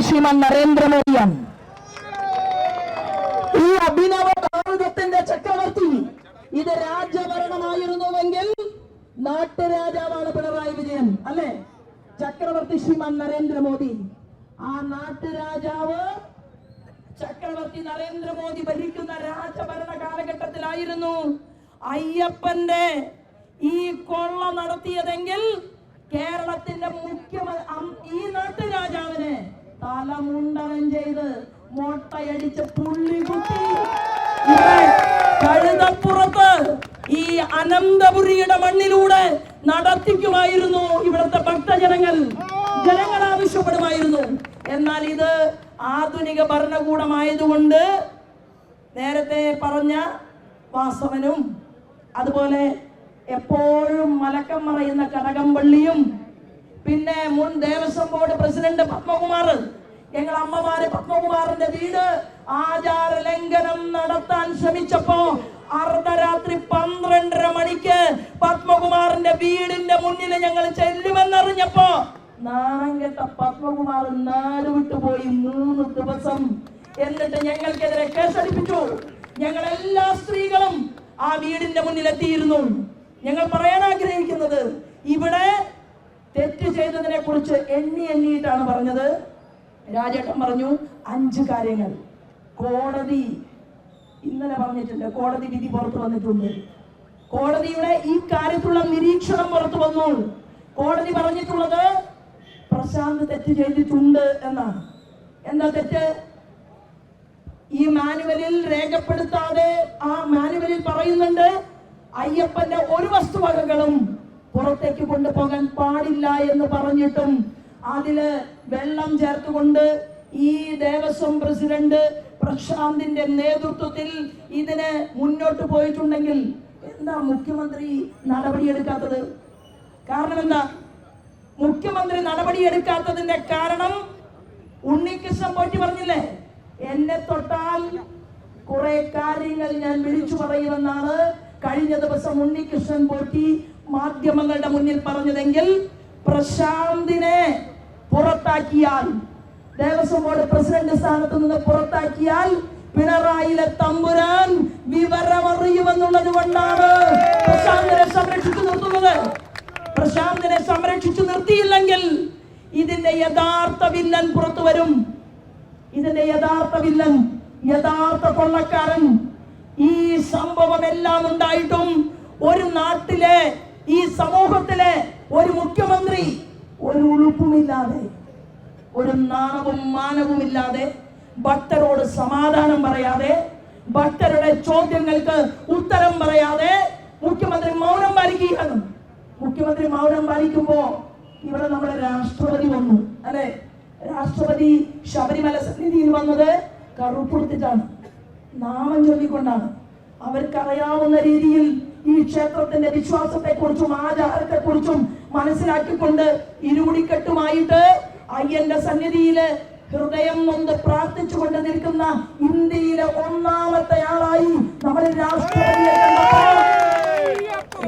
ചക്രവർത്തി ശ്രീമാൻ നരേന്ദ്രമോദിയാണ്. ഈ അഭിനവ ഭാരതത്തിന്റെ ചക്രവർത്തി ഇത് രാജഭരണമായിരുന്നുവെങ്കിൽ നാട്ടുരാജാവാണ് പിണറായി വിജയൻ അല്ലെ? ചക്രവർത്തി ശ്രീമാൻ നരേന്ദ്രമോദി. ആ നാട്ടുരാജാവ് ചക്രവർത്തി നരേന്ദ്രമോദി ഭരിക്കുന്ന രാജഭരണ കാലഘട്ടത്തിലായിരുന്നു. അയ്യപ്പന്റെ ഈ കൊള്ള നടത്തിയതെങ്കിൽ കേരളത്തിന്റെ മുഖ്യമന്ത്രി ഈ നാട്ടുരാജാവിനെ തലമുണ്ടനം ചെയ്ത് മോട്ടയടിച്ച് പുള്ളി ഇവിടെ കഴുതപ്പുറത്ത് ഈ അനന്തപുരിയുടെ മണ്ണിലൂടെ നടത്തിക്കുമായിരുന്നു ഇവിടുത്തെ ഭക്തജനങ്ങൾ. ജനങ്ങൾ ആവശ്യപ്പെടുമായിരുന്നു. എന്നാൽ ഇത് ആധുനിക ഭരണകൂടമായതുകൊണ്ട് നേരത്തെ പറഞ്ഞ വാസവനും അതുപോലെ എപ്പോഴും മലക്കം മറയുന്ന കനകംപള്ളിയും പിന്നെ മുൻ ദേവസ്വം ബോർഡ് പ്രസിഡന്റ് പത്മകുമാർ ഞങ്ങൾ അമ്മമാര് പത്മകുമാറിന്റെ വീട് ആചാര ലംഘനം നടത്താൻ ശ്രമിച്ചപ്പോ അർദ്ധരാത്രി പന്ത്രണ്ടര മണിക്ക് പത്മകുമാറിന്റെ വീടിന്റെ മുന്നിൽ ഞങ്ങൾ ചെല്ലുമെന്നറിഞ്ഞപ്പോ നാണം പത്മകുമാർ നാട് വിട്ടുപോയി മൂന്ന് ദിവസം. എന്നിട്ട് ഞങ്ങൾക്കെതിരെ കേസടിപ്പിച്ചു. ഞങ്ങൾ എല്ലാ സ്ത്രീകളും ആ വീടിന്റെ മുന്നിൽ എത്തിയിരുന്നു ഞങ്ങൾ പറയാൻ ആഗ്രഹിക്കുന്നത് ഇവിടെ ചെയ്തതിനെ കുറിച്ച് എണ്ണി എണ്ണിയിട്ടാണ് പറഞ്ഞത്. രാജേട്ടൻ പറഞ്ഞു അഞ്ച് കാര്യങ്ങൾ. കോടതി ഇന്നലെ പറഞ്ഞിട്ടുണ്ട്. കോടതി വിധി പുറത്തു വന്നിട്ടുണ്ട്. കോടതിയുടെ ഈ കാര്യത്തിലുള്ള നിരീക്ഷണം പുറത്തു വന്നു. കോടതി പറഞ്ഞിട്ടുള്ളത് പ്രശാന്ത് തെറ്റ് ചെയ്തിട്ടുണ്ട് എന്നാണ്. എന്താ തെറ്റ്? ഈ മാനുവലിൽ രേഖപ്പെടുത്താതെ ആ മാനുവലിൽ പറയുന്നുണ്ട് അയ്യപ്പന്റെ ഒരു വസ്തുവകകളും പുറത്തേക്ക് കൊണ്ടുപോകാൻ പാടില്ല എന്ന് പറഞ്ഞിട്ടും അതിൽ വെള്ളം ചേർത്തുകൊണ്ട് ഈ ദേവസ്വം പ്രസിഡന്റ് പ്രശാന്തിന്റെ നേതൃത്വത്തിൽ ഇതിന് മുന്നോട്ട് പോയിട്ടുണ്ടെങ്കിൽ എന്താ മുഖ്യമന്ത്രി നടപടിയെടുക്കാത്തത്? കാരണം എന്താ മുഖ്യമന്ത്രി നടപടിയെടുക്കാത്തതിന്റെ കാരണം ഉണ്ണികൃഷ്ണൻ പോറ്റി പറഞ്ഞില്ലേ? എന്നെ തൊട്ടാൽ കുറെ കാര്യങ്ങൾ ഞാൻ വിളിച്ചു പറയുമെന്നാണ് കഴിഞ്ഞ ദിവസം ഉണ്ണികൃഷ്ണൻ പോറ്റി മാധ്യമങ്ങളുടെ മുന്നിൽ പറഞ്ഞതെങ്കിൽ പ്രശാന്തിനെ പുറത്താക്കിയാൽ ദേവസ്വം ബോർഡ് പ്രസിഡന്റ് സ്ഥാനത്ത് നിന്ന് പുറത്താക്കിയാൽ പിണറായിലെ തമ്പുരാൻ വിവരമറിയുമെന്നുള്ളത് കൊണ്ടാണ് പ്രശാന്തിനെ സംരക്ഷിച്ചു നിർത്തുന്നത്. പ്രശാന്തിനെ സംരക്ഷിച്ചു നിർത്തിയില്ലെങ്കിൽ ഇതിന്റെ യഥാർത്ഥ വില്ലൻ പുറത്തു വരും. ഇതിന്റെ യഥാർത്ഥ വില്ലൻ യഥാർത്ഥ കൊള്ളക്കാരൻ. ഈ സംഭവം എല്ലാം ഉണ്ടായിട്ടും ഒരു നാട്ടിലെ ഈ സമൂഹത്തിലെ ഒരു മുഖ്യമന്ത്രി ഒരു ഉളുപ്പുമില്ലാതെ ഒരു നാണവും മാനവും ഇല്ലാതെ ഭക്തരോട് സമാധാനം പറയാതെ ഭക്തരുടെ ചോദ്യങ്ങൾക്ക് ഉത്തരം പറയാതെ മുഖ്യമന്ത്രി മൗനം പാലിക്കുകയാണ്. മുഖ്യമന്ത്രി മൗനം പാലിക്കുമ്പോ ഇവിടെ നമ്മുടെ രാഷ്ട്രപതി വന്നു. അല്ലെ? രാഷ്ട്രപതി ശബരിമല സന്നിധിയിൽ വന്നത് കറുപ്പുടുത്തിട്ടാണ് നാമം ചൊല്ലിക്കൊണ്ടാണ്. അവർക്കറിയാവുന്ന രീതിയിൽ ഈ ക്ഷേത്രത്തിന്റെ വിശ്വാസത്തെക്കുറിച്ചും കുറിച്ചും ആചാരത്തെ കുറിച്ചും മനസ്സിലാക്കിക്കൊണ്ട് ഇരുമുടിക്കെട്ടുമായിട്ട് അയ്യന്റെ സന്നിധിയിൽ ഹൃദയം നൊന്ന് പ്രാർത്ഥിച്ചുകൊണ്ട് നിൽക്കുന്ന ഇന്ത്യയിലെ ഒന്നാമത്തെ ആളായി നമ്മുടെ രാഷ്ട്രപതിയെ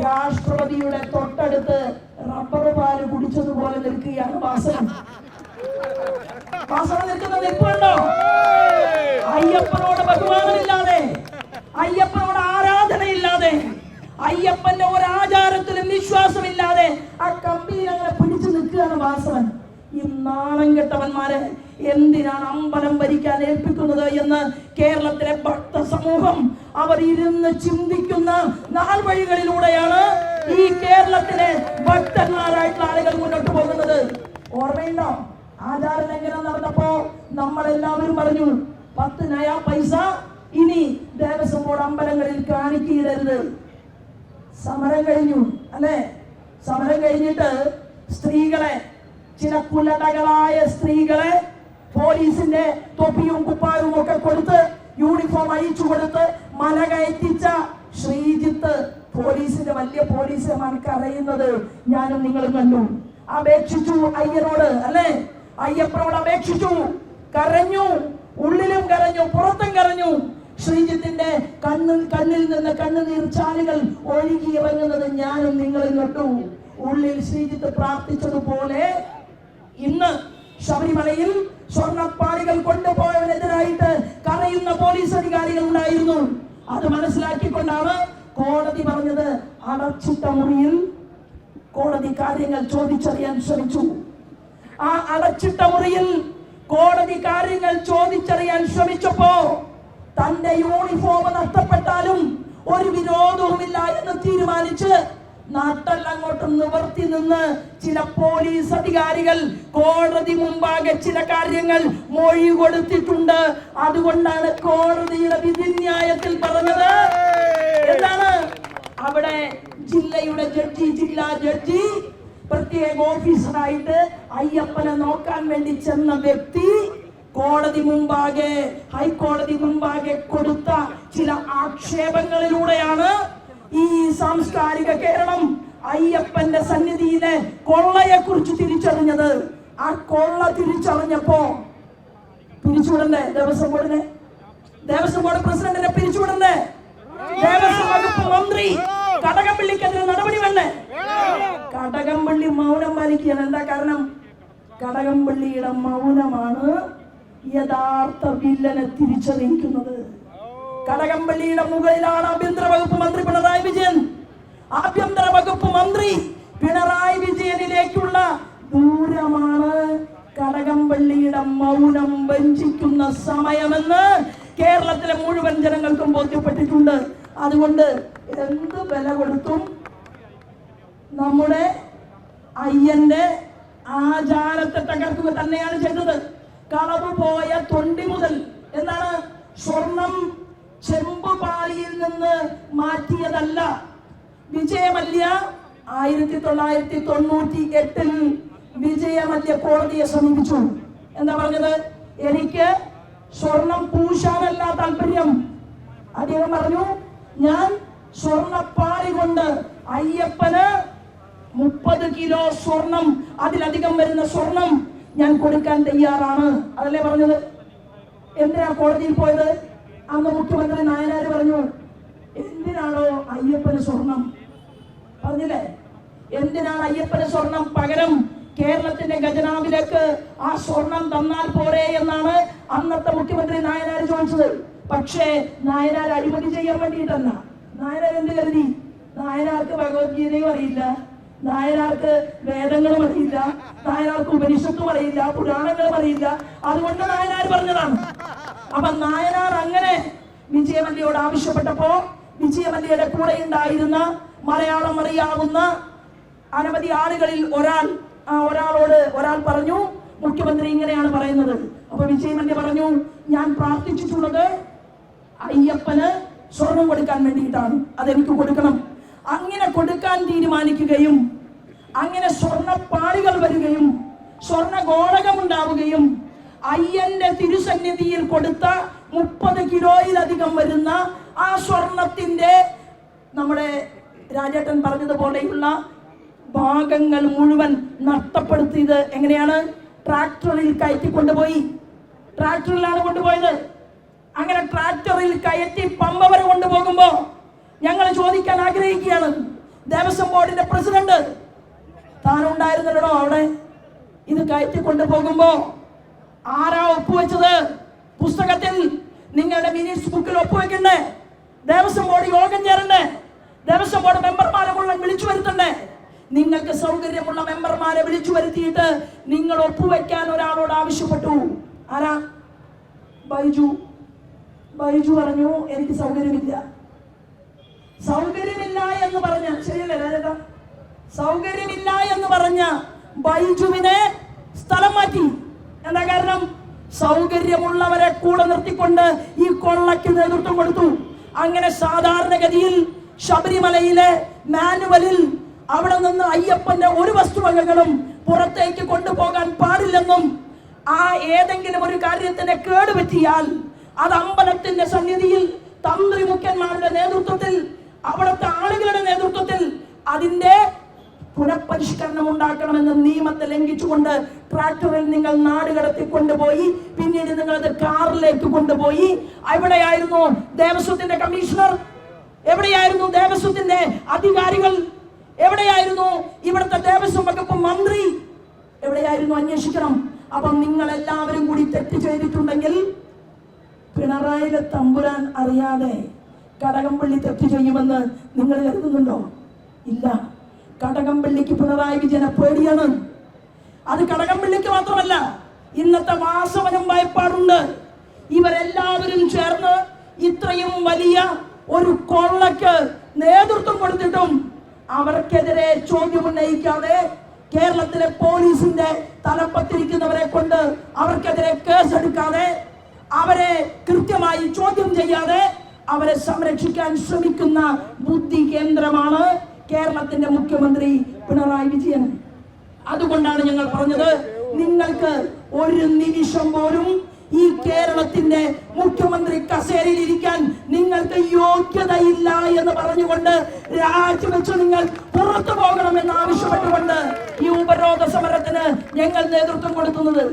രാഷ്ട്രപതിയുടെ തൊട്ടടുത്ത് റബ്ബർ പാൽ കുടിച്ചതുപോലെ നിൽക്കുകയാണ് വാസന വാസന നിൽക്കുന്ന നിൽപ്പുണ്ടോ? അയ്യപ്പനോട് ബഹുമാനമില്ലാതെ. ആരാധനയില്ലാതെ അയ്യപ്പന്റെ ഒരു ആചാരത്തിലും വിശ്വാസമില്ലാതെ ആ കമ്പിയിൽ അങ്ങനെ പിടിച്ചു നിൽക്കുകയാണ് വാസവൻ. ഈ നാണം കെട്ടവന്മാരെ എന്തിനാണ് അമ്പലം ഭരിക്കാൻ ഏൽപ്പിക്കുന്നത് എന്ന് കേരളത്തിലെ ഭക്ത സമൂഹം അവർ ഇരുന്ന് ചിന്തിക്കുന്ന നാൾ വഴികളിലൂടെയാണ് ഈ കേരളത്തിലെ ഭക്തന്മാരായിട്ടുള്ള ആളുകൾ മുന്നോട്ട് പോകുന്നത്. ഓർമ്മയുണ്ടോ? ആചാര ലംഘനം നടന്നപ്പോ നമ്മളെല്ലാവരും പറഞ്ഞു പത്ത് നയാ പൈസ ഇനി ദേവസ്വം ബോർഡ് അമ്പലങ്ങളിൽ കാണിക്കയിടരുത് സമരം കഴിഞ്ഞു അല്ലേ? സമരം കഴിഞ്ഞിട്ട് സ്ത്രീകളെ ചില കുലടകളായ സ്ത്രീകളെ പോലീസിന്റെ തൊപ്പിയും കുപ്പായവും ഒക്കെ കൊടുത്ത് യൂണിഫോം അഴിച്ചു കൊടുത്ത് മല കയറ്റിച്ച ശ്രീജിത്ത് പോലീസിന്റെ വലിയ പോലീസുമാണ് അറിയുന്നത് ഞാനും നിങ്ങളും കണ്ടു. അപേക്ഷിച്ചു അയ്യനോട് അല്ലേ? അയ്യപ്പനോട് അപേക്ഷിച്ചു. കരഞ്ഞു. ഉള്ളിലും കരഞ്ഞു പുറത്തും കരഞ്ഞു. ശ്രീജിത്തിന്റെ കണ്ണ് കണ്ണിൽ നിന്ന് കണ്ണുനീർ ചാലുകൾ ഒഴുകി ഇറങ്ങുന്നത് ഞാനും നിങ്ങളിൽ കണ്ടു ഉള്ളിൽ ശ്രീജിത്ത് പ്രാർത്ഥിച്ചതുപോലെ ഇന്ന് ശബരിമലയിൽ സ്വർണപ്പാളികൾ കൊണ്ടുപോയവനെതിരായിട്ട് കരയുന്ന പോലീസ് അധികാരികൾ ഉണ്ടായിരുന്നു. അത് മനസ്സിലാക്കിക്കൊണ്ടാണ് കോടതി പറഞ്ഞത്. അടച്ചിട്ട മുറിയിൽ കോടതി കാര്യങ്ങൾ ചോദിച്ചറിയാൻ ശ്രമിച്ചു. ആ അടച്ചിട്ട മുറിയിൽ കോടതി കാര്യങ്ങൾ ചോദിച്ചറിയാൻ ശ്രമിച്ചപ്പോ തന്റെ യൂണിഫോം നഷ്ടപ്പെട്ടാലും ഒരു വിരോധവുമില്ല എന്ന് തീരുമാനിച്ച് നാട്ടല്ലങ്ങോട്ട് നിവർത്തി നിന്ന് ചില പോലീസ് അധികാരികൾ കോടതി മുമ്പാകെ ചില കാര്യങ്ങൾ മൊഴി കൊടുത്തിട്ടുണ്ട്. അതുകൊണ്ടാണ് കോടതിയുടെ വിധിന്യായത്തിൽ പറഞ്ഞത്. എന്താണ്? അവിടെ ജില്ലയുടെ ജഡ്ജി ജില്ലാ ജഡ്ജി പ്രത്യേക ഓഫീസറായിട്ട് അയ്യപ്പനെ നോക്കാൻ വേണ്ടി ചെന്ന വ്യക്തി കോടതി മുമ്പാകെ ഹൈക്കോടതി മുമ്പാകെ കൊടുത്ത ചില ആക്ഷേപങ്ങളിലൂടെയാണ് ഈ സാംസ്കാരിക കേരളം അയ്യപ്പന്റെ സന്നിധിയിലെ കൊള്ളയെ കുറിച്ച് തിരിച്ചറിഞ്ഞത്. ആ കൊള്ള തിരിച്ചറിഞ്ഞപ്പോ പിരിച്ചുവിടണ്ടേ ദേവസ്വം ബോർഡിനെ? ദേവസ്വം ബോർഡ് പ്രസിഡന്റിനെ പിരിച്ചുവിടണ്ടേ? ദേവസ്വം വകുപ്പ് മന്ത്രി കടകംപള്ളിക്കെതിരെ നടപടി വേണ്ടേ? കടകംപള്ളി മൗനം പാലിക്കുകയാണ്. എന്താ കാരണം? കടകംപള്ളിയുടെ മൗനമാണ് യഥാർത്ഥ വില്ലനെ തിരിച്ചറിയിക്കുന്നത്. കടകംപള്ളിയുടെ മുകളിലാണ് ആഭ്യന്തര വകുപ്പ് മന്ത്രി പിണറായി വിജയൻ. ആഭ്യന്തര വകുപ്പ് മന്ത്രി പിണറായി വിജയനിലേക്കുള്ള ദൂരമാണ് കടകംപള്ളിയുടെ മൗനം വഞ്ചിക്കുന്ന സമയമെന്ന് കേരളത്തിലെ മുഴുവൻ ജനങ്ങൾക്കും ബോധ്യപ്പെട്ടിട്ടുണ്ട്. അതുകൊണ്ട് എന്ത് വില കൊടുത്തും നമ്മുടെ അയ്യന്റെ ആചാരത്തെ തകർക്കുക തന്നെയാണ് ചെയ്തത്. കളവ് പോയ തൊണ്ടി മുതൽ എന്താണ്? സ്വർണം ചെമ്പ് പാളിയിൽ നിന്ന് മാറ്റിയതല്ല. വിജയമല്യ ആയിരത്തി തൊള്ളായിരത്തി തൊണ്ണൂറ്റി എട്ടിൽ വിജയമല്യ കോടതിയെ സമീപിച്ചു. എന്താ പറഞ്ഞത്? എനിക്ക് സ്വർണം പൂശാനല്ല താല്പര്യം. അദ്ദേഹം പറഞ്ഞു ഞാൻ സ്വർണപ്പാളി കൊണ്ട് അയ്യപ്പന് മുപ്പത് കിലോ സ്വർണം അതിലധികം വരുന്ന സ്വർണം ഞാൻ കൊടുക്കാൻ തയ്യാറാണ്. അതല്ലേ പറഞ്ഞത്? എന്തിനാ കോടതിയിൽ പോയത്? അന്ന് മുഖ്യമന്ത്രി നായനാർ പറഞ്ഞു എന്തിനാണോ അയ്യപ്പന് സ്വർണം? പറഞ്ഞില്ലേ? എന്തിനാണ് അയ്യപ്പന് സ്വർണം പകരം കേരളത്തിന്റെ ഖജനാവിലേക്ക് ആ സ്വർണം തന്നാൽ പോരേ എന്നാണ് അന്നത്തെ മുഖ്യമന്ത്രി നായനാർ ചോദിച്ചത്. പക്ഷേ നായനാർ അഴിമതി ചെയ്യാൻ വേണ്ടിയിട്ടല്ല. നായനാർ എന്ത് കരുതി? നായനാർക്ക് ഭഗവത്ഗീതയും അറിയില്ല. നായനാർക്ക് വേദങ്ങളും അറിയില്ല നായനാർക്ക് ഉപനിഷത്തും അറിയില്ല പുരാണങ്ങളും അറിയില്ല. അതുകൊണ്ട് നായനാർ പറഞ്ഞതാണ്. അപ്പൊ നായനാർ അങ്ങനെ വിജയമല്ലിയോട് ആവശ്യപ്പെട്ടപ്പോ വിജയമല്ലിയുടെ കൂടെ ഉണ്ടായിരുന്ന മലയാളം അറിയാവുന്ന അനവധി ആളുകളിൽ ഒരാൾ ഒരാളോട് ഒരാൾ പറഞ്ഞു മുഖ്യമന്ത്രി ഇങ്ങനെയാണ് പറയുന്നത്. അപ്പൊ വിജയമല്യ പറഞ്ഞു ഞാൻ പ്രാർത്ഥിച്ചിട്ടുള്ളത് അയ്യപ്പന് സ്വർണം കൊടുക്കാൻ വേണ്ടിയിട്ടാണ്. അതെനിക്ക് കൊടുക്കണം. അങ്ങനെ കൊടുക്കാൻ തീരുമാനിക്കുകയും അങ്ങനെ സ്വർണപ്പാളികൾ വരികയും സ്വർണ ഗോളകം ഉണ്ടാവുകയും അയ്യന്റെ തിരുസന്നിധിയിൽ കൊടുത്ത മുപ്പത് കിലോയിലധികം വരുന്ന ആ സ്വർണത്തിന്റെ നമ്മുടെ രാജേട്ടൻ പറഞ്ഞതുപോലെയുള്ള ഭാഗങ്ങൾ മുഴുവൻ നഷ്ടപ്പെടുത്തിയത് എങ്ങനെയാണ്? ട്രാക്ടറിൽ കയറ്റി കൊണ്ടുപോയി ട്രാക്ടറിലാണ് കൊണ്ടുപോയത്. അങ്ങനെ ട്രാക്ടറിൽ കയറ്റി പമ്പ വരെ കൊണ്ടുപോകുമ്പോ ഞങ്ങൾ ചോദിക്കാൻ ആഗ്രഹിക്കുകയാണ്. ദേവസ്വം ബോർഡിന്റെ പ്രസിഡന്റ്. താനുണ്ടായിരുന്നല്ലോ അവിടെ. ഇത് കയറ്റി കൊണ്ടുപോകുമ്പോ ആരാ ഒപ്പുവെച്ചത്? പുസ്തകത്തിൽ നിങ്ങളുടെ മിനിറ്റ്സ് ബുക്കിൽ ഒപ്പുവെക്കണ്ടേ? ദേവസ്വം ബോർഡ് യോഗം ചേരണ്ടേ? ദേവസ്വം ബോർഡ് മെമ്പർമാരെ മുഴുവൻ വിളിച്ചു വരുത്തണ്ടേ? നിങ്ങൾക്ക് സൗകര്യമുള്ള മെമ്പർമാരെ വിളിച്ചു വരുത്തിയിട്ട് നിങ്ങൾ ഒപ്പുവെക്കാൻ ഒരാളോട് ആവശ്യപ്പെട്ടു. ആരാ? ബൈജു. ബൈജു പറഞ്ഞു എനിക്ക് സൗകര്യമില്ല. സൗകര്യമില്ല എന്ന് പറഞ്ഞ ശരിയല്ലേ രാജേട്ടാ? സൗകര്യമില്ല എന്ന് പറഞ്ഞ ബൈജുവിനെ സ്ഥലം മാറ്റി. എന്താ കാരണം? സൗകര്യമുള്ളവരെ കൂടെ നിർത്തിക്കൊണ്ട് ഈ കൊള്ളയ്ക്ക് നേതൃത്വം കൊടുത്തു. അങ്ങനെ സാധാരണഗതിയിൽ ശബരിമലയിലെ മാനുവലിൽ അവിടെ നിന്ന് അയ്യപ്പന്റെ ഒരു വസ്തുവകകളും പുറത്തേക്ക് കൊണ്ടുപോകാൻ പാടില്ലെന്നും ആ ഏതെങ്കിലും ഒരു കാര്യത്തിന് കേടുപറ്റിയാൽ അത് അമ്പലത്തിന്റെ സന്നിധിയിൽ തന്ത്രി മുഖ്യന്മാരുടെ നേതൃത്വത്തിൽ അവിടുത്തെ ആളുകളുടെ നേതൃത്വത്തിൽ അതിന്റെ പുനഃപരിഷ്കരണം ഉണ്ടാക്കണമെന്ന് നിയമത്തെ ലംഘിച്ചുകൊണ്ട് ട്രാക്ടറിൽ നിങ്ങൾ നാട് കടത്തി കൊണ്ടുപോയി പിന്നീട് നിങ്ങൾ അത് കാറിലേക്ക് കൊണ്ടുപോയി. എവിടെയായിരുന്നു ദേവസ്വത്തിന്റെ കമ്മീഷണർ എവിടെയായിരുന്നു ദേവസ്വത്തിന്റെ അധികാരികൾ എവിടെയായിരുന്നു ഇവിടുത്തെ ദേവസ്വം വകുപ്പ് മന്ത്രി? എവിടെയായിരുന്നു അന്വേഷിക്കണം. അപ്പം നിങ്ങൾ എല്ലാവരും കൂടി തെറ്റ് ചെയ്തിട്ടുണ്ടെങ്കിൽ പിണറായിലെ തമ്പുരാൻ അറിയാതെ കടകംപള്ളി തെറ്റ് ചെയ്യുമെന്ന് നിങ്ങൾ കരുതുന്നുണ്ടോ? ഇല്ല. കടകംപള്ളിക്ക് പിണറായി വിജയനെ പേടിയാണ്. അത് കടകംപള്ളിക്ക് മാത്രമല്ല ഇന്നത്തെ വാസവനം വായ്പാടുണ്ട്. ഇവരെല്ലാവരും ചേർന്ന് ഇത്രയും വലിയ ഒരു കൊള്ളക്ക് നേതൃത്വം കൊടുത്തിട്ടും അവർക്കെതിരെ ചോദ്യം ഉന്നയിക്കാതെ കേരളത്തിലെ പോലീസിന്റെ തലപ്പത്തിരിക്കുന്നവരെ കൊണ്ട് അവർക്കെതിരെ കേസെടുക്കാതെ അവരെ കൃത്യമായി ചോദ്യം ചെയ്യാതെ അവരെ സംരക്ഷിക്കാൻ ശ്രമിക്കുന്ന ബുദ്ധി കേന്ദ്രമാണ് കേരളത്തിന്റെ മുഖ്യമന്ത്രി പിണറായി വിജയൻ. അതുകൊണ്ടാണ് ഞങ്ങൾ പറഞ്ഞത് നിങ്ങൾക്ക് ഒരു നിമിഷം പോലും ഈ കേരളത്തിന്റെ മുഖ്യമന്ത്രി കസേരയിൽ ഇരിക്കാൻ നിങ്ങൾക്ക് യോഗ്യതയില്ല എന്ന് പറഞ്ഞുകൊണ്ട് രാജിവെച്ച് നിങ്ങൾ പുറത്തു പോകണമെന്ന് ആവശ്യപ്പെട്ടുകൊണ്ട് ഈ ഉപരോധ സമരത്തിന് ഞങ്ങൾ നേതൃത്വം കൊടുക്കുന്നത്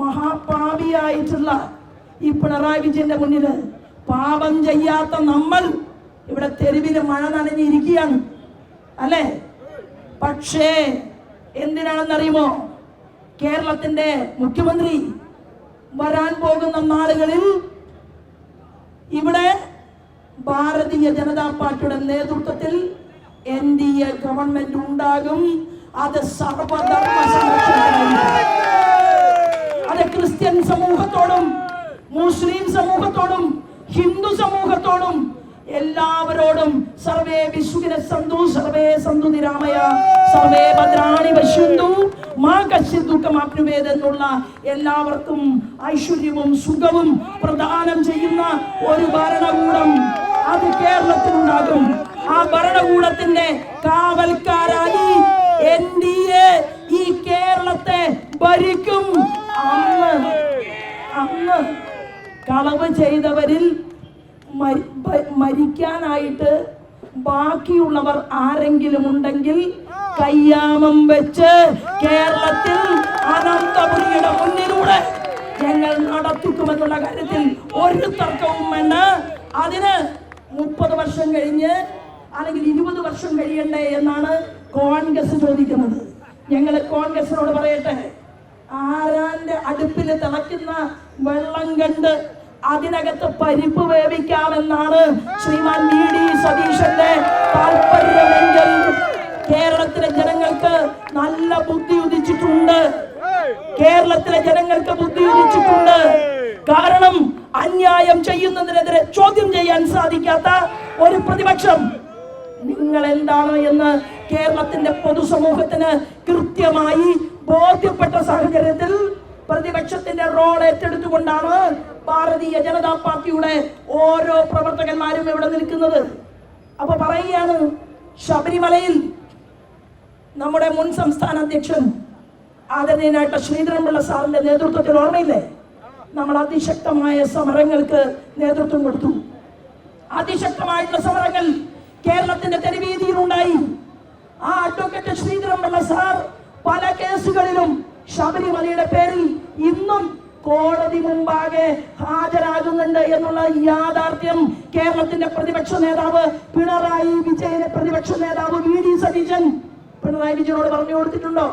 മഹാപാപിയായിട്ടുള്ള ഈ പിണറായി വിജയന്റെ മുന്നിൽ പാപം ചെയ്യാത്ത നമ്മൾ ഇവിടെ തെരുവിൽ മഴ നനഞ്ഞിരിക്കുകയാണ്. അല്ലേ? പക്ഷേ എന്തിനാണെന്നറിയുമോ? കേരളത്തിന്റെ മുഖ്യമന്ത്രി വരാൻ പോകുന്ന നാളുകളിൽ ഇവിടെ ഭാരതീയ ജനതാ പാർട്ടിയുടെ നേതൃത്വത്തിൽ എൻ ഡി എ ഗവൺമെന്റ് ഉണ്ടാകും. അത് സർവധർമ്മ അത് ക്രിസ്ത്യൻ സമൂഹത്തോടും മുസ്ലിം സമൂഹത്തോടും ഹിന്ദു സമൂഹത്തോടും എല്ലാവരോടും സർവേ വിശുഖിന സന്തു സർവേ സന്തു നിരാമയ സർവേ ഭദ്രാണി വശുന്തു മാ കശ്യ ദുഃഖം എന്നുള്ള എല്ലാവർക്കും ഐശ്വര്യവും സുഖവും പ്രദാനം ചെയ്യുന്ന ഒരു ഭരണകൂടം അത് കേരളത്തിലുണ്ടാകും. ആ ഭരണകൂടത്തിന്റെ കാവൽക്കാരായി എൻ ഡി എ ഈ കേരളത്തെ ഭരിക്കും. അന്ന് അന്ന് കളവ് ചെയ്തവരിൽ മരിക്കാനായിട്ട് ബാക്കിയുള്ളവർ ആരെങ്കിലും ഉണ്ടെങ്കിൽ കയ്യാമം വെച്ച് കേരളത്തിൽ അനന്തപുരിയുടെ മുന്നിലൂടെ ഞങ്ങൾ നടത്തിക്കുമെന്നുള്ള കാര്യത്തിൽ ഒരു തർക്കവും വേണ്ട. അതിന് മുപ്പത് വർഷം കഴിഞ്ഞ് അല്ലെങ്കിൽ ഇരുപത് വർഷം കഴിയണ്ടേ എന്നാണ് കോൺഗ്രസ് ചോദിക്കുന്നത്. ഞങ്ങൾ കോൺഗ്രസിനോട് പറയട്ടെ ആരാന്റെ അടുപ്പിൽ തിളയ്ക്കുന്ന വെള്ളം കണ്ട് അതിനകത്ത് പരിപ്പ് വേവിക്കാമെന്നാണ് ശ്രീമാൻ വി ഡി സതീശന്റെ താല്പര്യമെങ്കിൽ കേരളത്തിലെ ജനങ്ങൾക്ക് നല്ല ബുദ്ധി ഉദിച്ചിട്ടുണ്ട് കേരളത്തിലെ ജനങ്ങൾക്ക് ബുദ്ധി ഉദിച്ചിട്ടുണ്ട് കാരണം അന്യായം ചെയ്യുന്നതിനെതിരെ ചോദ്യം ചെയ്യാൻ സാധിക്കാത്ത ഒരു പ്രതിപക്ഷം നിങ്ങൾ എന്താണ് എന്ന് കേരളത്തിന്റെ പൊതുസമൂഹത്തിന് കൃത്യമായി ബോധ്യപ്പെട്ട സാഹചര്യത്തിൽ പ്രതിപക്ഷത്തിന്റെ റോൾ ഏറ്റെടുത്തുകൊണ്ടാണ് ഭാരതീയ ജനതാ പാർട്ടിയുടെ ഓരോ പ്രവർത്തകന്മാരും ഇവിടെ നിൽക്കുന്നത്. അപ്പൊ പറയുകയാണ് ശബരിമലയിൽ നമ്മുടെ മുൻ സംസ്ഥാന അധ്യക്ഷൻ ആദരണീയനായിട്ട് ശ്രീധരൻപിള്ള സാറിന്റെ നേതൃത്വത്തിൽ ഓർമ്മയില്ലേ? നമ്മൾ അതിശക്തമായ സമരങ്ങൾക്ക് നേതൃത്വം കൊടുത്തു. അതിശക്തമായിട്ടുള്ള സമരങ്ങൾ കേരളത്തിന്റെ തെരുവീതിയിലുണ്ടായി. ആ അഡ്വക്കേറ്റ് ശ്രീധരൻപിള്ള സാർ പല കേസുകളിലും ശബരിമലയുടെ പേരിൽ ഇന്നും കോടതി മുമ്പാകെ ഹാജരാകുന്നുണ്ട് എന്നുള്ള യാഥാർത്ഥ്യം കേരളത്തിന്റെ പ്രതിപക്ഷ നേതാവ് പിണറായി വിജയന്റെ പ്രതിപക്ഷ നേതാവ് വി ഡി സതീശൻ പിണറായി വിജയനോട് പറഞ്ഞു കൊടുത്തിട്ടുണ്ടോ?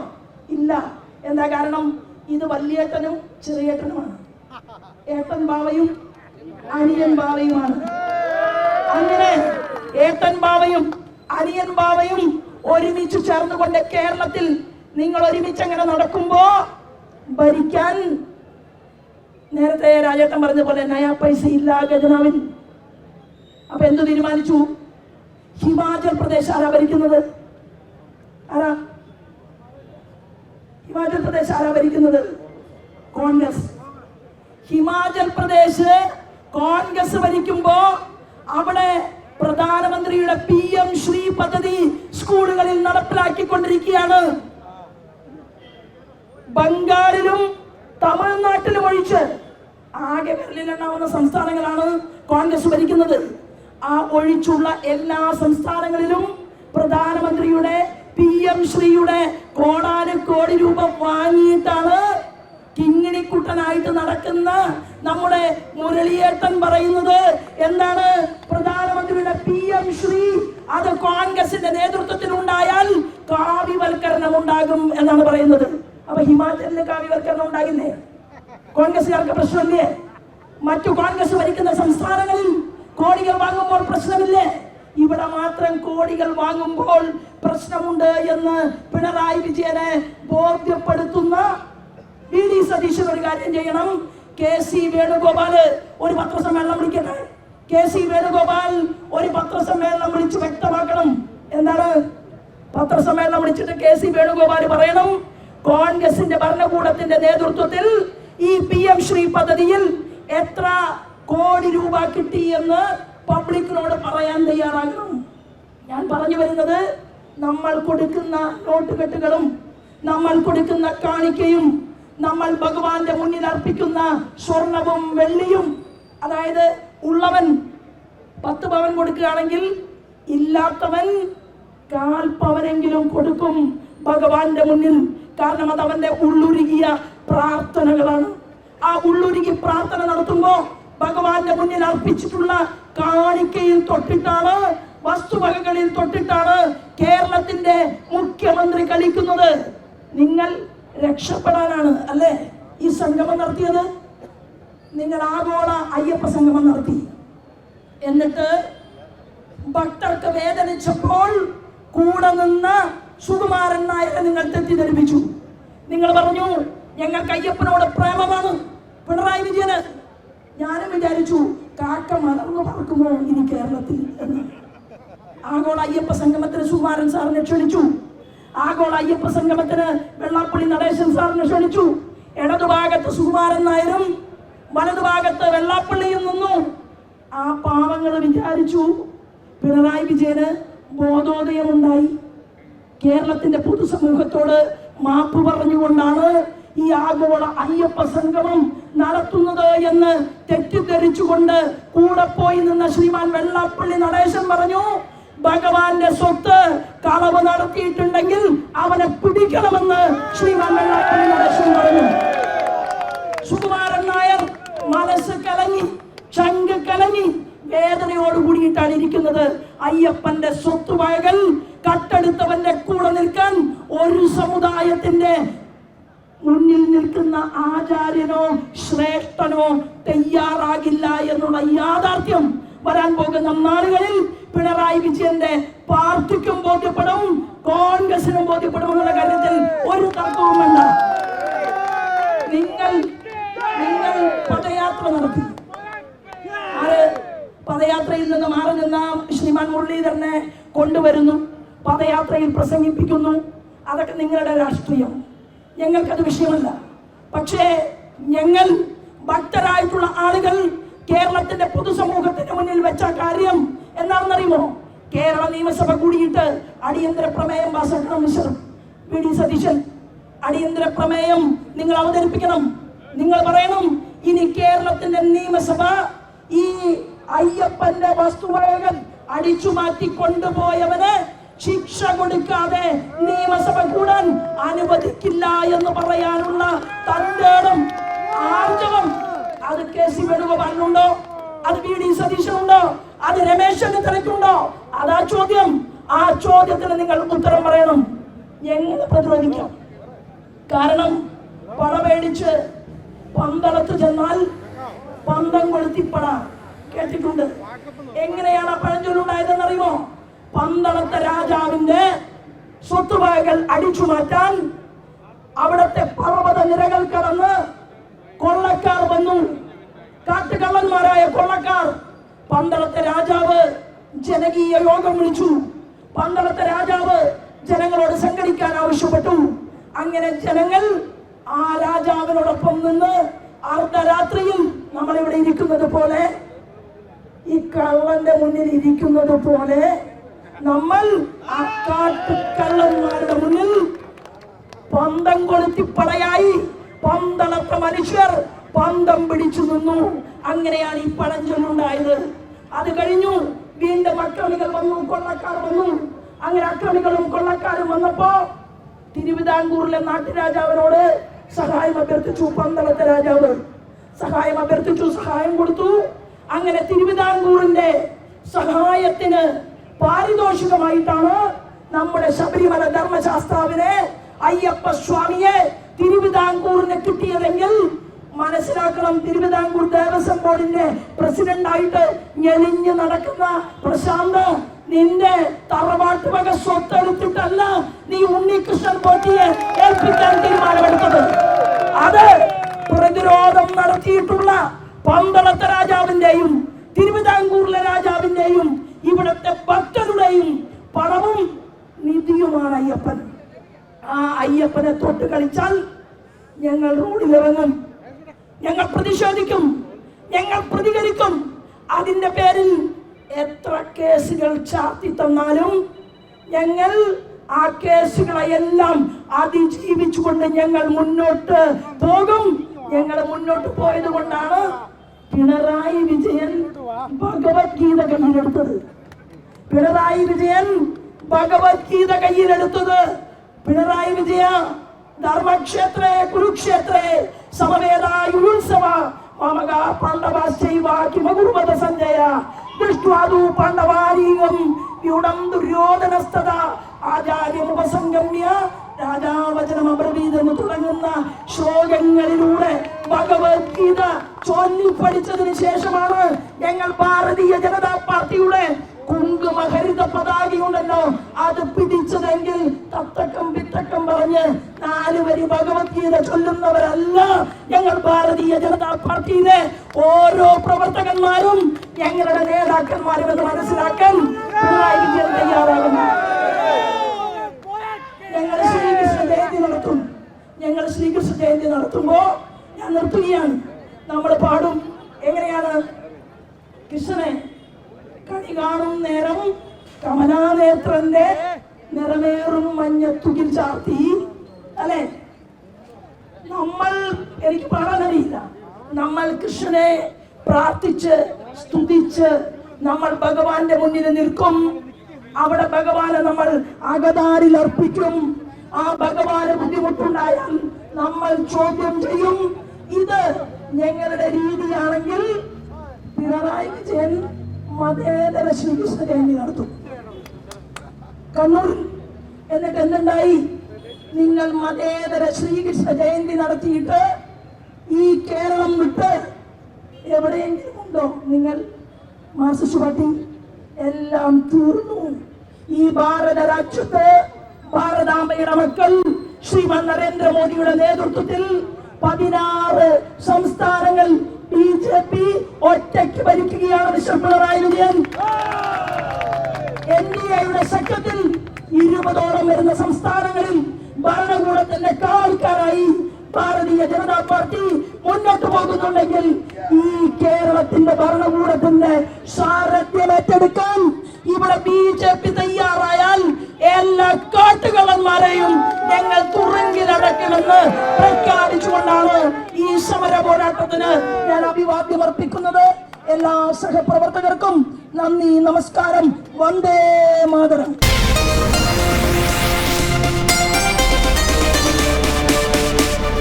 ഇല്ല. എന്താ കാരണം? ഇത് വലിയേട്ടനും ചെറിയേട്ടനുമാണ്. ഏട്ടൻ ബാവയും അനിയൻ ബാവയുമാണ്. അങ്ങനെ ഏട്ടൻ ബാവയും അനിയൻ ബാവയും ഒരുമിച്ച് ചേർന്നുകൊണ്ട് കേരളത്തിൽ നിങ്ങൾ ഒരുമിച്ച് അങ്ങനെ നടക്കുമ്പോ ഭരിക്കാൻ നേരത്തെ രാജേട്ടൻ പറഞ്ഞ പോലെ നയാ പൈസ ഇല്ല ഗജനാവിൻ അപ്പൊ എന്ത് തീരുമാനിച്ചു? ഹിമാചൽ പ്രദേശ് ആരാ ഭരിക്കുന്നത്? ആരാ? ഹിമാചൽ പ്രദേശ് ആരാ ഭരിക്കുന്നത്? കോൺഗ്രസ്. ഹിമാചൽ പ്രദേശ് കോൺഗ്രസ് ഭരിക്കുമ്പോ അവിടെ പ്രധാനമന്ത്രിയുടെ പി എം ശ്രീ പദ്ധതി സ്കൂളുകളിൽ നടപ്പിലാക്കിക്കൊണ്ടിരിക്കുകയാണ്. ബംഗാളിലും തമിഴ്നാട്ടിലും ഒഴിച്ച് ആകെ വിരലിലെണ്ണാവുന്ന സംസ്ഥാനങ്ങളാണ് കോൺഗ്രസ് ഭരിക്കുന്നത്. ആ ഒഴിച്ചുള്ള എല്ലാ സംസ്ഥാനങ്ങളിലും പ്രധാനമന്ത്രിയുടെ പി എം ശ്രീയുടെ കോടാനുകോടി രൂപ വാങ്ങിയിട്ടാണ് കിങ്ങിണിക്കുട്ടനായിട്ട് നടക്കുന്ന നമ്മുടെ മുരളിയേട്ടൻ പറയുന്നത്. എന്താണ്? പ്രധാനമന്ത്രിയുടെ പി എം ശ്രീ അത് കോൺഗ്രസിന്റെ നേതൃത്വത്തിൽ ഉണ്ടായാൽ കാവ്യവൽക്കരണം ഉണ്ടാകും എന്നാണ് പറയുന്നത്. അപ്പൊ ഹിമാചലിന് കാവ്യവൽക്കരണം ഉണ്ടാകില്ലേ കോൺഗ്രസുകാർക്ക് പ്രശ്നമില്ലേ? മറ്റു കോൺഗ്രസ് ഭരിക്കുന്ന സംസ്ഥാനങ്ങളിൽ കോടികൾ വാങ്ങുമ്പോൾ പ്രശ്നമില്ലേ? ഇവിടെ മാത്രം കോടികൾ വാങ്ങുമ്പോൾ പ്രശ്നമുണ്ട് എന്ന് പിണറായി വിജയനെ ബോധ്യപ്പെടുത്തുന്ന വി ഡി സതീശൻ ഒരു കാര്യം ചെയ്യണം. കെ സി വേണുഗോപാൽ ഒരു പത്രസമ്മേളനം വിളിക്കട്ടെ? കെ സി വേണുഗോപാൽ ഒരു പത്രസമ്മേളനം വിളിച്ച് വ്യക്തമാക്കണം. എന്താണ്? പത്രസമ്മേളനം വിളിച്ചിട്ട് കെ സി വേണുഗോപാൽ പറയണം. കോൺഗ്രസിന്റെ ഭരണകൂടത്തിന്റെ നേതൃത്വത്തിൽ ഈ പി എം ശ്രീ പദ്ധതിയിൽ എത്ര കോടി രൂപ കിട്ടി എന്ന് പബ്ലിക്കിനോട് പറയാൻ തയ്യാറാകണം. ഞാൻ പറഞ്ഞു വരുന്നത് നമ്മൾ കൊടുക്കുന്ന നോട്ടുകെട്ടുകളും നമ്മൾ കൊടുക്കുന്ന കാണിക്കയും നമ്മൾ ഭഗവാന്റെ മുന്നിൽ അർപ്പിക്കുന്ന സ്വർണവും വെള്ളിയും അതായത് ഉള്ളവൻ പത്ത് പവൻ കൊടുക്കുകയാണെങ്കിൽ ഇല്ലാത്തവൻ കാൽ പവനെങ്കിലും കൊടുക്കും ഭഗവാന്റെ മുന്നിൽ. കാരണം അത് അവന്റെ ഉള്ളുരുകിയ പ്രാർത്ഥനകളാണ്. ആ ഉള്ളുരുകി പ്രാർത്ഥന നടത്തുമ്പോ ഭഗവാന്റെ മുന്നിൽ അർപ്പിച്ചിട്ടുള്ള കാണിക്കയിൽ തൊട്ടിട്ടാണ് വസ്തുവകകളിൽ തൊട്ടിട്ടാണ് കേരളത്തിന്റെ മുഖ്യമന്ത്രി കളിക്കുന്നത്. നിങ്ങൾ രക്ഷപ്പെടാനാണ് അല്ലേ? ഈ സംഗമം നടത്തിയത്? നിങ്ങൾ ആഗോള അയ്യപ്പ സംഗമം നടത്തി. എന്നിട്ട് ഭക്തർക്ക് വേദനിച്ചപ്പോൾ കൂടെ നിന്ന സുകുമാരൻ നായരെ നിങ്ങൾ തെറ്റിദ്ധരിപ്പിച്ചു. നിങ്ങൾ പറഞ്ഞു ഞങ്ങൾക്ക് അയ്യപ്പനോട് പ്രേമമാണ്. പിണറായി വിജയന് ഞാനും വിചാരിച്ചു കാക്ക മലർന്നു പറക്കുമോ ഇനി കേരളത്തിൽ എന്ന്. ആഗോള അയ്യപ്പ സംഗമത്തിന് സുകുമാരൻ സാറിനെ ക്ഷണിച്ചു. ആഗോള അയ്യപ്പ സംഗമത്തിന് വെള്ളാപ്പള്ളി നടേശൻ സാറിനെ ക്ഷണിച്ചു. ഇടതുഭാഗത്ത് സുകുമാരൻ നായരും വലതുഭാഗത്ത് വെള്ളാപ്പള്ളിയും നിന്നു. ആ പാവങ്ങൾ വിചാരിച്ചു പിണറായി വിജയന് ബോധോദയമുണ്ടായി. കേരളത്തിന്റെ പൊതുസമൂഹത്തോട് മാപ്പ് പറഞ്ഞുകൊണ്ടാണ് ഈ ആഗോള അയ്യപ്പ സംഗമം നടത്തുന്നത് എന്ന് തെറ്റിദ്ധരിച്ചുകൊണ്ട് കൂടെ പോയി നിന്ന ശ്രീമാൻ വെള്ളാപ്പള്ളി നടേശൻ പറഞ്ഞു ഭഗവാന്റെ സ്വത്ത് കളവ് നടത്തിയിട്ടുണ്ടെങ്കിൽ അവനെ പിടിക്കണമെന്ന് ശ്രീമാൻ വെള്ളാപ്പള്ളി നടേശൻ പറഞ്ഞു. സുകുമാരൻ നായർ മനസ്സ് കലങ്ങി ചങ്ക് കലങ്ങി വേദനയോട് കൂടിയിട്ടാണ് ഇരിക്കുന്നത്. അയ്യപ്പന്റെ സ്വത്ത് സ്വത്തുവകകൾ കട്ടെടുത്തവന്റെ കൂടെ നിൽക്കാൻ ഒരു സമുദായത്തിന്റെ മുന്നിൽ നിൽക്കുന്ന ആചാര്യനോ ശ്രേഷ്ഠനോ തയ്യാറാകില്ല എന്നുള്ള യാഥാർത്ഥ്യം വരാൻ പോകുന്ന നാളുകളിൽ പിണറായി വിജയന്റെ പാർട്ടിക്കും ബോധ്യപ്പെടും കോൺഗ്രസിനും ബോധ്യപ്പെടും എന്നുള്ള കാര്യത്തിൽ ഒരു തർക്കവും വേണ്ട നിങ്ങൾ നിങ്ങൾ പദയാത്ര നടത്തി. ആര്? പദയാത്രയിൽ നിന്ന് മാറി നിന്ന ശ്രീമാൻ മുരളീധരനെ കൊണ്ടുവരുന്നു. പദയാത്രയിൽ പ്രസംഗിപ്പിക്കുന്നു. അതൊക്കെ നിങ്ങളുടെ രാഷ്ട്രീയം. ഞങ്ങൾക്കത് വിഷയമല്ല. പക്ഷേ ഞങ്ങൾ ഭക്തരായിട്ടുള്ള ആളുകൾ കേരളത്തിന്റെ പൊതുസമൂഹത്തിന് മുന്നിൽ വെച്ച കാര്യം എന്താണെന്നറിയുമോ? കേരള നിയമസഭ കൂടിയിട്ട് അടിയന്തര പ്രമേയം പാസ്സാക്കണം മിസ്റ്റർ വി ഡി സതീശൻ. അടിയന്തര പ്രമേയം നിങ്ങൾ അവതരിപ്പിക്കണം. നിങ്ങൾ പറയണം ഇനി കേരളത്തിന്റെ നിയമസഭ ഈ അയ്യപ്പന്റെ വസ്തുവകകൾ അടിച്ചു മാറ്റി കൊണ്ടുപോയവന് ശിക്ഷ കൊടുക്കാതെ നിയമസഭ കൂടാൻ അനുവദിക്കില്ല എന്ന് പറയാനുള്ള തന്റെ ഇടം, ആർജവം. അത് കെ സി വേണുഗോപാലിനുണ്ടോ? അത് വി ഡി സതീശനുണ്ടോ? അത് രമേശ് ചെന്നിത്തലയ്ക്കുണ്ടോ അതാ ചോദ്യം. ആ ചോദ്യത്തിന് നിങ്ങൾ ഉത്തരം പറയണം. എങ്ങനെ പ്രതിരോധിക്കാം? കാരണം പട മേടിച്ച് പന്തളത്ത് ചെന്നാൽ പന്തം കൊളുത്തിപ്പട കേട്ടിട്ടുണ്ട്. എങ്ങനെയാണ് ആ പഴഞ്ചൊല്ലുണ്ടായതെന്ന് അറിയുമോ പന്തളത്തെ രാജാവിന്റെ സ്വത്തുവകകൾ അടിച്ചു മാറ്റാൻ അവിടത്തെ പർവത നിരകൾ കടന്ന് കൊള്ളക്കാർ വന്നു. കാട്ടുകള്ളന്മാരായ കൊള്ളക്കാർ. പന്തളത്തെ രാജാവ് ജനകീയ യോഗം വിളിച്ചു. പന്തളത്തെ രാജാവ് ജനങ്ങളോട് സംഘടിക്കാൻ ആവശ്യപ്പെട്ടു. അങ്ങനെ ജനങ്ങൾ ആ രാജാവിനോടൊപ്പം നിന്ന് അർദ്ധരാത്രിയിൽ നമ്മളിവിടെ ഇരിക്കുന്നത് പോലെ ഈ കള്ളന്റെ മുന്നിൽ ഇരിക്കുന്നത് പോലെ നമ്മൾ ആ കാട്ടുകള്ളന്മാരുടെ മുന്നിൽ പന്തം കൊളുത്തി പടയായി. പന്തളത്ത മനുഷ്യർ പന്തം പിടിച്ചു നിന്നു. അങ്ങനെയാണ് ഈ പഴഞ്ചൊല്ലുണ്ടായത് അത് കഴിഞ്ഞു വീണ്ടും അക്രമികൾ വന്നു കൊള്ളക്കാർ വന്നു. അങ്ങനെ അക്രമികളും കൊള്ളക്കാരും വന്നപ്പോ തിരുവിതാംകൂറിലെ നാട്ടുരാജാവിനോട് സഹായം അഭ്യർത്ഥിച്ചു പന്തളത്തെ രാജാവ്. സഹായം അഭ്യർത്ഥിച്ചു സഹായം കൊടുത്തു. അങ്ങനെ തിരുവിതാംകൂറിന്റെ സഹായത്തിന് പാരിതോഷികമായിട്ടാണ് നമ്മുടെ ശബരിമല ധർമ്മശാസ്താവിനെ അയ്യപ്പ സ്വാമിയെ തിരുവിതാംകൂറിന് കിട്ടിയതെങ്കിൽ മനസ്സിലാക്കണം തിരുവിതാംകൂർ ദേവസ്വം ബോർഡിന്റെ പ്രസിഡന്റ് ആയിട്ട് ഞെളിഞ്ഞ് നടക്കുന്ന പ്രശാന്ത് നിന്റെ തറവാട്ട് വക സ്വത്തെടുത്തിട്ടല്ല നീ ഉണ്ണികൃഷ്ണൻ പോറ്റിയെ ഏൽപ്പിക്കാൻ തീരുമാനമെടുത്തത്. അത് പ്രതിരോധം നടത്തിയിട്ടുള്ള പന്തളത്തെ രാജാവിന്റെയും തിരുവിതാംകൂറിലെ രാജാവിന്റെയും ഇവിടുത്തെ ഭക്തരുടെയും പണവും നിധിയുമാണ് അയ്യപ്പൻ. ആ അയ്യപ്പനെ തൊട്ട് കളിച്ചാൽ ഞങ്ങൾ റോഡിലിറങ്ങും ഞങ്ങൾ പ്രതിഷേധിക്കും. ഞങ്ങൾ പ്രതികരിക്കും. അതിന്റെ പേരിൽ എത്ര കേസുകൾ ചാർത്തി തന്നാലും ഞങ്ങൾ ആ കേസുകളെ എല്ലാം അതിജീവിച്ചുകൊണ്ട് ഞങ്ങൾ മുന്നോട്ട് പോകും. ഞങ്ങൾ മുന്നോട്ട് പോയത് കൊണ്ടാണ് പിണറായി വിജയൻ ഭഗവത്ഗീത കയ്യിലെടുത്തത്. പിണറായി വിജയൻ ഭഗവത്ഗീത കയ്യിലെടുത്തത്. പിണറായി വിജയ ധർമ്മക്ഷേത്രേ കുരുക്ഷേത്രേ സമവേദായുത്സവ മമക പാണ്ഡവാശ്ചൈവ കിമകുർവത സഞ്ജയ. ദൃഷ്ട്വാദു പാണ്ഡവാരീകം യുടം ദുര്യോധനസ്തത ആചാര്യമുപസംഗമ്യ രാജാവചനം അബ്രവീതെന്ന് തുടങ്ങുന്ന ശ്ലോകങ്ങളിലൂടെ ഭഗവത്ഗീത ചൊല്ലി പഠിച്ചതിന് ശേഷമാണ് ഞങ്ങൾ ഭാരതീയ ജനതാ പാർട്ടിയുടെ കുങ്കുമഹരിത പതാകയുണ്ടല്ലോ. അത് പിടിച്ചതെങ്കിൽ തത്തക്കം പിത്തക്കം പറഞ്ഞ് നാല് വരി ഭഗവത്ഗീത ചൊല്ലുന്നവരല്ല ഞങ്ങൾ ഭാരതീയ ജനതാ പാർട്ടിയിലെ ഓരോ പ്രവർത്തകന്മാരും ഞങ്ങളുടെ നേതാക്കന്മാരും എന്ന് മനസ്സിലാക്കാൻ തയ്യാറാകുന്നു. ഞങ്ങൾ ജയന്തി നടത്തും. ഞങ്ങൾ ശ്രീകൃഷ്ണ ജയന്തി നടത്തുമ്പോ ഞാൻ നിർത്തുകയാണ്. നമ്മൾ പാടും. എങ്ങനെയാണ്? കൃഷ്ണനെ കണി കാണും നേരം കമലാനേത്രന്റെ നിറമേറും മഞ്ഞ തുകിൽ ചാർത്തി. അല്ലെ? നമ്മൾ എനിക്ക് പാടാനറിയില്ല നമ്മൾ കൃഷ്ണനെ പ്രാർത്ഥിച്ച് സ്തുതിച്ച് നമ്മൾ ഭഗവാന്റെ മുന്നിൽ നിൽക്കും. അവിടെ ഭഗവാനെ നമ്മൾ അകതാരിൽ അർപ്പിക്കും. ആ ഭഗവാന് ബുദ്ധിമുട്ടുണ്ടായാൽ നമ്മൾ ചോദ്യം ചെയ്യും ഇത് ഞങ്ങളുടെ രീതിയാണെങ്കിൽ പിണറായി വിജയൻ മതേതര ശ്രീകൃഷ്ണ ജയന്തി നടത്തും. കണ്ണൂർ എന്നിട്ട് എന്തുണ്ടായി? നിങ്ങൾ മതേതര ശ്രീകൃഷ്ണ ജയന്തി നടത്തിയിട്ട് ഈ കേരളം വിട്ട് എവിടെയെങ്കിലും ഉണ്ടോ? നിങ്ങൾ മാർസിസ്റ്റ് പാർട്ടി എല്ലാം തീർന്നു. ഈ ഭാരത രാജ്യത്ത് ഭാരതാംബയുടെ മക്കൾ ശ്രീമാൻ നരേന്ദ്രമോദിയുടെ നേതൃത്വത്തിൽ പതിനാറ് സംസ്ഥാനങ്ങൾ ബി ജെ പി ഒറ്റയ്ക്ക് ഭരിക്കുകയാണ് mister Pinarayi Vijayan. N D എയുടെ സഖ്യത്തിൽ ഇരുപതോളം വരുന്ന സംസ്ഥാനങ്ങളിൽ ഭരണകൂടത്തിന്റെ കാൽക്കാരായി ഭാരതീയ ജനതാ പാർട്ടി മുന്നോട്ട് പോകുന്നുണ്ടെങ്കിൽ ഈ കേരളത്തിന്റെ ഭരണകൂടത്തിന്റെ സാരഥ്യം ഏറ്റെടുക്കാൻ ഇവിടെ ബി ജെ പി തയ്യാറായാൽ എല്ലാ കാട്ടുകള്ളന്മാരെയും ഞങ്ങൾ തുറങ്കിലടക്കുമെന്ന് പ്രഖ്യാപിച്ചുകൊണ്ടാണ് ഈ സമര പോരാട്ടത്തിന് ഞാൻ അഭിവാദ്യം അർപ്പിക്കുന്നത്. എല്ലാ സഹപ്രവർത്തകർക്കും നന്ദി നമസ്കാരം. വന്ദേ മാതരം.